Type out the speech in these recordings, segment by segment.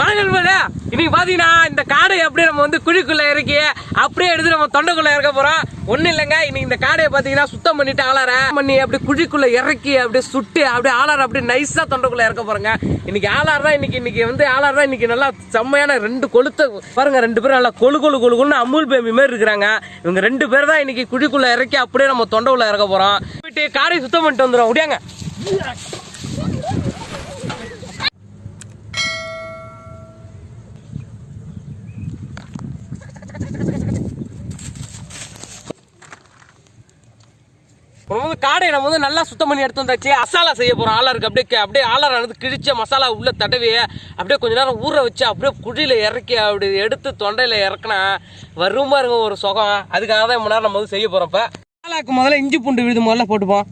வணக்கங்களே இன்னைக்கு பாத்தீங்கன்னா இந்த காடையை அப்படியே நம்ம வந்து குழிக்குள்ள இறக்கி அப்படியே எடுத்து நம்ம தொண்டைக்குள்ள இறக்க போறோம். ஒன்றும் இல்லைங்க இன்னைக்கு இந்த காடையை பாத்தீங்கன்னா சுத்தம் பண்ணிட்டு ஆளார பண்ணி அப்படியே குழிக்குள்ள இறக்கி அப்படியே சுட்டு அப்படியே ஆளார அப்படியே நைஸா தொண்டைக்குள்ள இறக்க போறேங்க. இன்னைக்கு ஆளார் தான் இன்னைக்கு இன்னைக்கு வந்து ஆளார் தான் இன்னைக்கு நல்லா செம்மையான ரெண்டு கொளுத்த பாருங்க ரெண்டு பேரும் நல்லா கொழு கொழு கொழு கொழுன்னு அமுல் பேமி மாதிரி இருக்கிறாங்க. இவங்க ரெண்டு பேர் தான் இன்னைக்கு குழிக்குள்ள இறக்கி அப்படியே நம்ம தொண்டைக்குள்ள இறக்க போறோம். போயிட்டு காடையை சுத்தம் பண்ணிட்டு வந்துடும் முடியாங்க நம்ம வந்து காடையை நம்ம வந்து நல்லா சுத்தம் பண்ணி எடுத்து வந்தாச்சு. மசாலா செய்ய போகிறோம் ஆளருக்கு அப்படியே அப்படியே ஆளர் வந்து கிழிச்ச மசாலா உள்ள தடவி அப்படியே கொஞ்ச நேரம் ஊற வச்சு அப்படியே குழியில இறக்கி அப்படி எடுத்து தொண்டையில் இறக்கினா வருமா இருக்கும் ஒரு சுகம். அதுக்காக தான் இவ்வளவு நேரம் நம்ம வந்து செய்ய போகிறோம் இப்போ மசாலாக்கு முதல்ல இஞ்சி பூண்டு விழுது முதல்ல போட்டுப்போம்.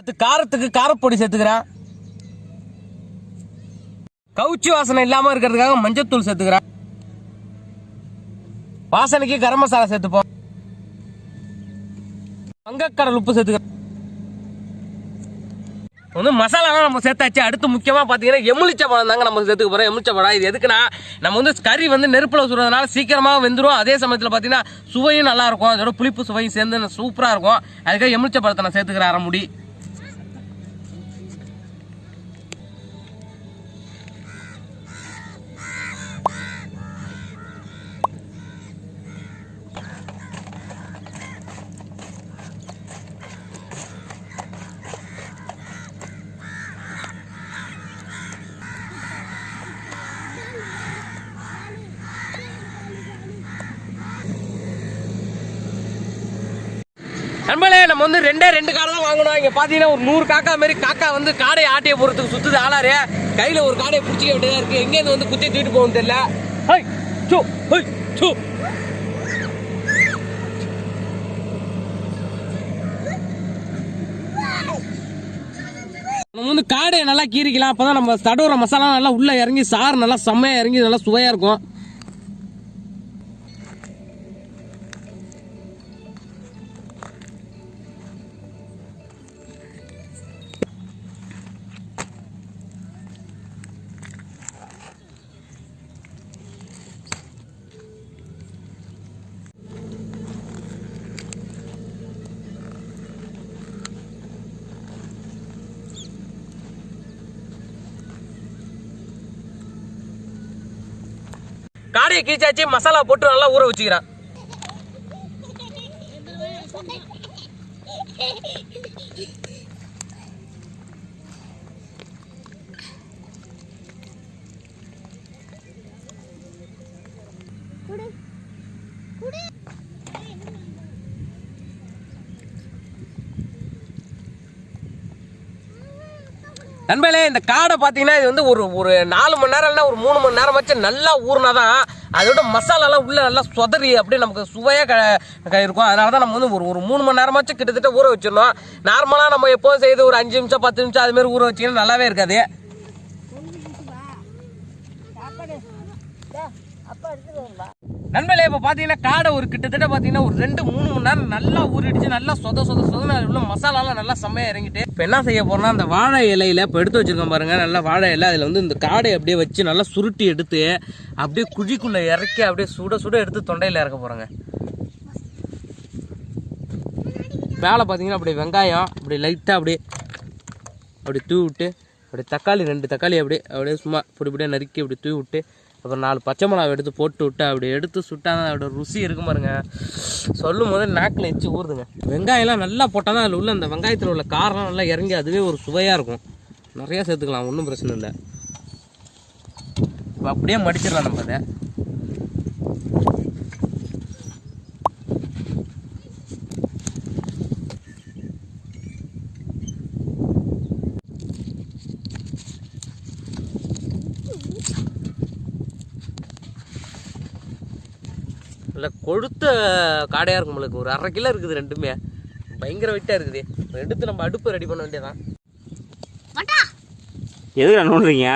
அது காரத்துக்கு காரப்பொடி சேர்த்துக்கிறேன். கவுச்சி வாசனை இல்லாமல் இருக்கிறதுக்காக மஞ்சத்தூள் சேர்த்துக்கிறேன். வாசனைக்கு கரம் மசாலா சேர்த்துப்போம். வங்கக்கடல் உப்பு சேர்த்துக்கிறோம் வந்து மசாலாலாம் நம்ம சேர்த்தாச்சு. அடுத்து முக்கியமாக பார்த்தீங்கன்னா எமிழிச்ச பழம் தாங்க நம்ம சேர்த்துக்க போகிறோம் எமிழிச்ச பழம் இது எதுக்குன்னா நம்ம வந்து கறி வந்து நெருப்பில் சுடுறதுனால சீக்கிரமாக வெந்துடும் அதே சமயத்தில் பார்த்தீங்கன்னா சுவையும் நல்லாயிருக்கும் அதோட புளிப்பு சுவையும் சேர்ந்து சூப்பராக இருக்கும். அதுக்காக எமிழிச்ச பழத்தை நான் சேர்த்துக்கிறேன் அரை முடி. நண்பர்களே நம்ம வந்து ரெண்டே ரெண்டு காடை தான் வாங்கணும். இங்கே பார்த்தீங்கன்னா ஒரு நூறு காக்கா மாதிரி காக்கா வந்து காடை ஆட்டையை போகிறதுக்கு சுற்றுது ஆளாரு. கையில் ஒரு காடையை பிடிச்சிக்க வேண்டியதாக இருக்குது எங்கேருந்து வந்து குத்தி தூக்கிட்டு போகும் தெரியல. ஹை சோ ஹை சோ. நம்ம வந்து காடையை நல்லா கீறிக்கலாம். அப்பதான் நம்ம தடவுற மசாலா நல்லா உள்ளே இறங்கி சாறு நல்லா செம்மையாக இறங்கி நல்லா சுவையாக இருக்கும். காடையை கீச்சாச்சு மசாலா போட்டு நல்லா ஊற வச்சுக்கிறேன். நண்பர்களே இந்த காடை பார்த்தீங்கன்னா இது வந்து ஒரு ஒரு நாலு மணி நேரம் இல்லைனா ஒரு மூணு மணி நேரம் வச்சு நல்லா ஊறினா தான் அதோட மசாலாலாம் உள்ளே நல்லா சொதறி அப்படியே நமக்கு சுவையாக க க- இருக்கும் அதனால தான் நம்ம வந்து ஒரு ஒரு மூணு மணி நேரமாச்சும் கிட்டத்தட்ட ஊற வச்சிடணும். நார்மலாக நம்ம எப்போதும் செய்து ஒரு அஞ்சு நிமிஷம் பத்து நிமிஷம் அதுமாரி ஊற வச்சிங்கன்னா நல்லாவே இருக்காது. நண்பர்களே இப்போ பார்த்தீங்கன்னா காடை ஒரு கிட்டத்தட்ட பார்த்தீங்கன்னா ஒரு ரெண்டு மூணு மணி நேரம் நல்லா ஊறிடுச்சு. நல்லா சொத சொத சொதன உள்ள மசாலாலாம் நல்லா செம்மையாக இறங்கிட்டு. இப்போ என்ன செய்ய போகிறோம்னா அந்த வாழை இலையில இப்போ எடுத்து வச்சிருக்கோம் பாருங்கள் நல்லா வாழை இலை அதில் வந்து இந்த காடை அப்படியே வச்சு நல்லா சுருட்டி எடுத்து அப்படியே குழிக்குள்ளே இறக்கி அப்படியே சுட சுட எடுத்து தொண்டையில் இறக்க போகிறோங்க மேலே பார்த்தீங்கன்னா அப்படியே வெங்காயம் அப்படியே லைட்டாக அப்படியே அப்படி தூவி விட்டு அப்படியே தக்காளி ரெண்டு தக்காளி அப்படியே அப்படியே சும்மா இப்படி இப்படியே நறுக்கி அப்படி தூவி விட்டு அப்புறம் நாலு பச்சை மிளகா எடுத்து போட்டு விட்டு அப்படி எடுத்து சுட்டா தான் அதோட ருசி இருக்கும் பாருங்க. சொல்லும் போது நாக்கில் எச்சு ஊறுதுங்க. வெங்காயம்லாம் நல்லா போட்டால் தான் அதில் உள்ள அந்த வெங்காயத்தில் உள்ள காரம் நல்லா இறங்கி அதுவே ஒரு சுவையாக இருக்கும். நிறையா சேர்த்துக்கலாம் ஒன்றும் பிரச்சனை இல்லை. இப்போ அப்படியே மடிச்சிடலாம் நம்ம அதை. நல்லா கொழுத்த காடையாக இருக்கும் நம்மளுக்கு ஒரு அரை கிலோ இருக்குது ரெண்டுமே. பயங்கர வெயிட்டாக இருக்குது. எடுத்து நம்ம அடுப்பு ரெடி பண்ண வேண்டியதான் எதுக்கு நோண்டுறீங்க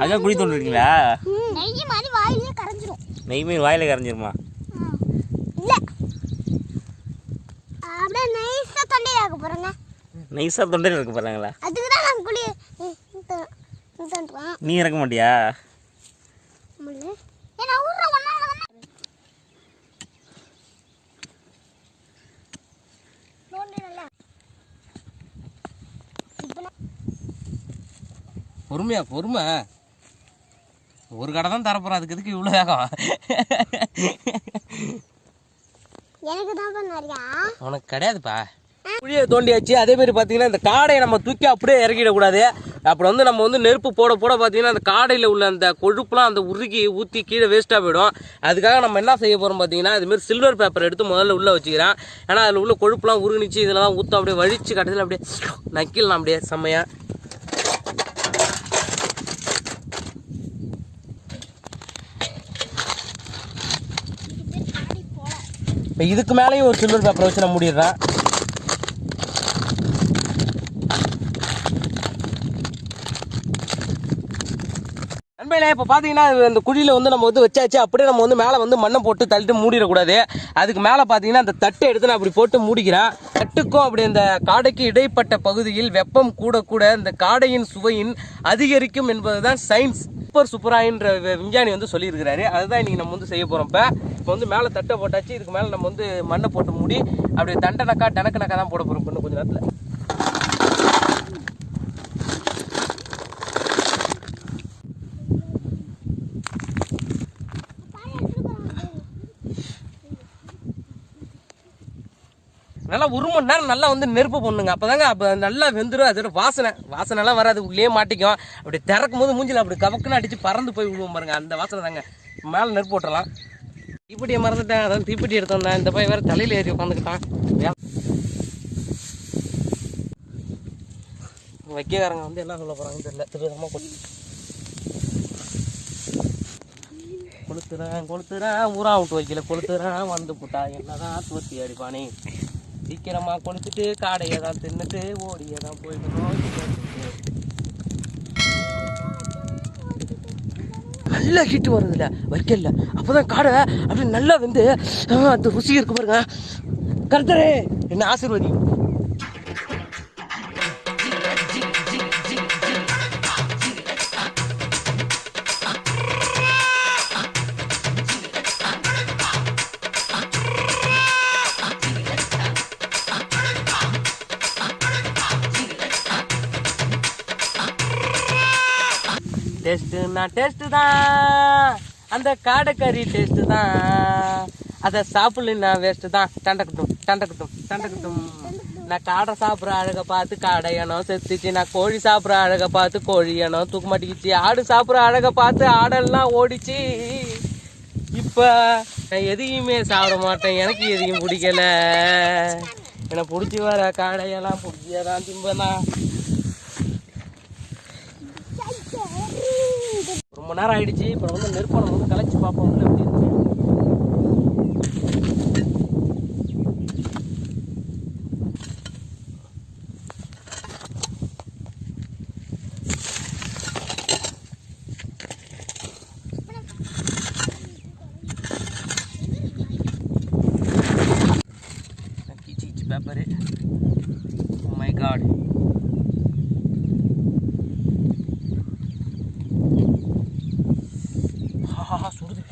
அதான் குழி தோண்டு இருக்கீங்களா ம், நெய் மாதிரி வாயிலே கரைஞ்சிரும். நெய் மீன் வாயில கரைஞ்சிருமா ஆ. இல்ல அப்படியே நைஸா தொண்டையில ஆக்க போறேங்க நைஸாக தொண்டையில் இருக்க போகிறாங்களா அதுக்கு தான் நான் தோண்டுவேன் நீ இறக்க மாட்டியா? பொறுமையா பொறுமை. ஒரு கடை தான் தரப்போறோம் அதுக்கு எதுக்கு இவ்வளோ வேகம்? எனக்கு தான் உனக்கு கிடையாதுப்பா. குழியை தோண்டியாச்சு. அதே மாதிரி பார்த்தீங்கன்னா இந்த காடையை நம்ம தூக்கி அப்படியே இறக்கிடக்கூடாது. அப்புறம் வந்து நம்ம வந்து நெருப்பு போட போட பார்த்தீங்கன்னா அந்த காடையில் உள்ள அந்த கொழுப்புலாம் அந்த உருகி ஊற்றி கீழே வேஸ்ட்டாக போயிடும். அதுக்காக நம்ம என்ன செய்ய போகிறோம் பார்த்தீங்கன்னா இதுமாரி சில்வர் பேப்பர் எடுத்து முதல்ல உள்ளே வச்சுக்கிறேன். ஏன்னா அதில் உள்ள கொழுப்புலாம் உருகிச்சு இதில் தான் ஊற்ற அப்படியே வழிச்சு கடைசியில் அப்படியே நக்கிடலாம் அப்படியே செம்மையாக இப்போ இதுக்கு மேலேயும் ஒரு சில்வர் பேப்பரை வச்சு நான் முடிடுறேன். நண்பர்களே இப்போ பார்த்தீங்கன்னா இந்த குழியில் வந்து நம்ம வந்து வச்சாச்சு அப்படியே நம்ம வந்து மேலே வந்து மண்ணை போட்டு தள்ளிட்டு மூடிடக்கூடாது. அதுக்கு மேலே பார்த்தீங்கன்னா அந்த தட்டை எடுத்து நான் அப்படி போட்டு மூடிக்கிறேன். தட்டுக்கும் அப்படி அந்த காடைக்கு இடைப்பட்ட பகுதியில் வெப்பம் கூட கூட இந்த காடையின் சுவையின் அதிகரிக்கும் என்பதுதான் சயின்ஸ் சூப்பர் சூப்பராயின்ற விஞ்ஞானி வந்து சொல்லியிருக்கிறாரு. அதுதான் இன்றைக்கி நம்ம வந்து செய்ய போகிறோம் இப்போ இப்போ வந்து மேலே தட்டை போட்டாச்சு இதுக்கு மேலே நம்ம வந்து மண்ணை போட்டு மூடி அப்படி தண்டனக்கா டனக்கனக்கா தான் போட போகிறோம் இன்னும் கொஞ்சம் நேரத்தில். நல்லா ஒரு மணி நேரம் நல்லா வந்து நெருப்பு பண்ணுங்க. அப்போதாங்க அப்போ நல்லா வெந்துடும் அதோட வாசனை. வாசனைலாம் வராது உள்ளே மாட்டிக்கும். அப்படி திறக்கும் போது மூஞ்சில் அப்படி கவக்குன்னு அடிச்சு பறந்து போய் விடுவோம் பாருங்க. அந்த வாசனை தாங்க. மேலே நெருப்பு போட்டுடலாம் தீப்பெட்டியை மறந்துட்டேன். அதான் தீப்பெட்டி எடுத்து வந்தேன் இந்த பையன் வேறு தலையில் ஏறி உட்காந்துக்கிட்டான் வைக்கக்காரங்க வந்து என்ன சொல்ல போகிறாங்கன்னு தெரியல. திருவிதமாக கொளுத்துறேன் கொளுத்துறேன். ஊரா விட்டு வைக்கல. கொளுத்துறேன். வந்து போட்டா. என்னதான் தூத்தி அடிப்பானே. சீக்கிரமா கொளுத்துட்டு காடையை தான் தின்னுட்டு ஓடியை தான் போயிடணும் நல்லா ஹீட்டு வருதுல்ல வைக்கல அப்போதான் காடை அப்படி நல்லா வந்து அந்த ருசி இருக்கு பாருங்க. கருத்தரே என்ன ஆசீர்வதி. டேஸ்ட்டுனா டேஸ்ட்டு தான் அந்த காடைக்கறி டேஸ்ட்டு தான் அதை சாப்பிடலன்னா வேஸ்ட்டு தான் தண்டக்கட்டும் தண்டக்கட்டும் தண்டக்கட்டும். நான் காடை சாப்பிட்ற அழகை பார்த்து காடை இனம் செத்துச்சு. நான் கோழி சாப்பிட்ற அழகை பார்த்து கோழி இனம் தூக்க மாட்டிக்கிச்சு. ஆடு சாப்பிட்ற அழகை பார்த்து ஆடெல்லாம் ஓடிச்சு. இப்போ நான் எதையுமே சாப்பிட மாட்டேன். எனக்கு எதையும் பிடிக்கல. எனக்கு பிடிச்சி வர காடையெல்லாம் பிடிச்சதான் திம்பதான் ரொம்ப நேரம் ஆகிடுச்சு இப்போ வந்து நெருப்பை நம்ம வந்து கலைச்சி பார்ப்போம். உள்ள எப்படி இருக்கு பேப்பரு. Oh மை காட் ஆஹா, சுடுது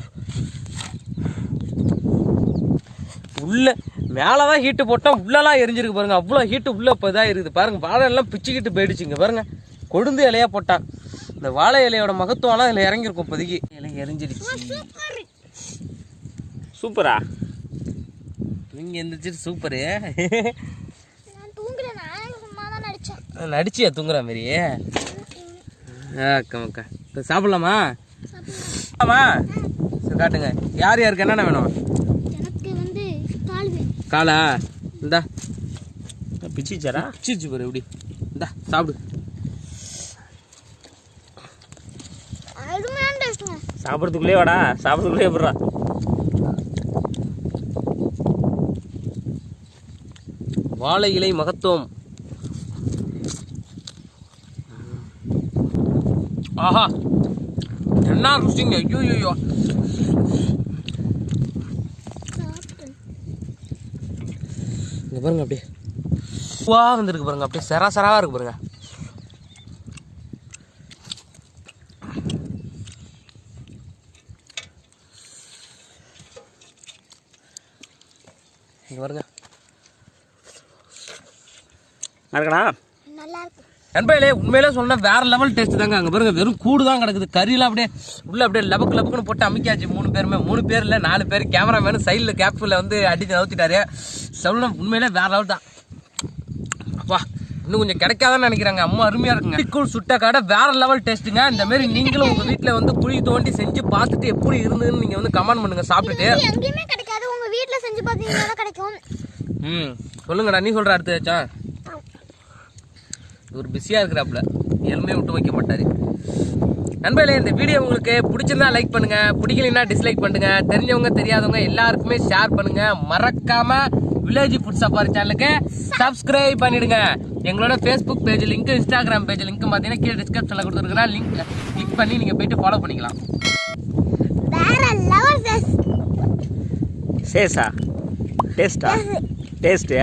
உள்ள மேலே தான் ஹீட்டு போட்டால் உள்ளலாம் எரிஞ்சிருக்கு பாருங்க. அவ்வளோ ஹீட்டு உள்ள இப்போ இதாக இருக்குது. பாருங்க வாழை எல்லாம் பிச்சுக்கிட்டு போயிடுச்சுங்க. பாருங்க கொழுந்து இலையா போட்டான் இந்த வாழை இலையோட மகத்துவம்லாம் இதில் இறங்கியிருக்கும் இப்போதைக்கு. இலை எரிஞ்சிருச்சு. சூப்பரா. இங்கே எந்திரிச்சிட்டு சூப்பரு. நான் தூங்குறேன் நான் சும்மா தான் நடிச்சேன் நடிச்சியா? தூங்குற மாதிரி. அக்கா அக்கா. இப்போ சாப்பிட்லாமா? ஆமா சரி காட்டுங்க. யார் யாருக்கு என்னென்ன வேணும்? கால். இந்தா. பிச்சிச்சாரா? சீச்சு பாரு எப்படி இந்தா சாப்பிடு. சாப்பிட்றதுக்குள்ளே வாடா. சாப்பிட்றதுக்குள்ளே எப்படா வாழை இலை மகத்துவம். ஆஹா. என்ன ருசிங்க. ஐயோ ஐயோ. இங்க பாருங்க அப்படியே. வா வந்திருக்கு பாருங்க அப்படியே சரா சராவா இருக்கு பாருங்க. இங்க பாருங்க. நல்லா இருக்கு. நண்பர்களே உண்மையிலே சொன்னா வேற லெவல் டேஸ்ட் தாங்க அங்க பாருங்க. வெறும் கூடு தான் கிடக்குது. கறியெல்லாம் அப்படியே உள்ள அப்படியே லபக்கு லபக்குன்னு போட்டு அமைக்காச்சு மூணு பேருமே மூணு பேர் இல்ல நாலு பேர். கேமராமேனு சைடில் கேப்ல வந்து அடிச்சு நவுத்திட்டாரு. சொல்லணும் உண்மையிலே வேற லெவல் தான். அப்பா இன்னும் கொஞ்சம் கிடைக்காதான்னு நினைக்கிறாங்க. அம்மா அருமையா இருக்குங்க. கூழ் சுட்ட கடை வேற லெவல் டேஸ்ட்டுங்க இந்த மாதிரி நீங்களும் உங்க வீட்ல வந்து குழி தோண்டி செஞ்சு பார்த்துட்டு எப்படி இருந்ததுன்னு நீங்க வந்து கமெண்ட் பண்ணுங்க சாப்பிட்டுட்டு. எங்கேயுமே கிடைக்காது. உங்க வீட்ல செஞ்சு பார்த்தீங்கன்னா கிடைக்கும். ம் சொல்லுங்கடா நீ சொல்ற அடுத்து வச்சா இவர் பிஸியாக இருக்கிறாப்புல. எலுமே விட்டு வைக்க மாட்டாரு. நண்பர்களே இந்த வீடியோ உங்களுக்கு பிடிச்சிருந்தா லைக் பண்ணுங்க. பிடிக்கலைன்னா டிஸ்லைக் பண்ணுங்க. தெரிஞ்சவங்க தெரியாதவங்க எல்லாருக்குமே ஷேர் பண்ணுங்க. மறக்காம வில்லேஜ் ஃபுட் சஃபாரி சேனலுக்கு சப்ஸ்கிரைப் பண்ணிடுங்க. எங்களோட Facebook page link Instagram page link பார்த்தீங்கன்னா கீழே டிஸ்கிரிப்ஷனில் கொடுத்துருக்குறேன். லிங்க் கிளிக் பண்ணி நீங்கள் போயிட்டு ஃபாலோ பண்ணிக்கலாம். வேற லெவல் சேஸா டேஸ்டா டேஸ்ட்டு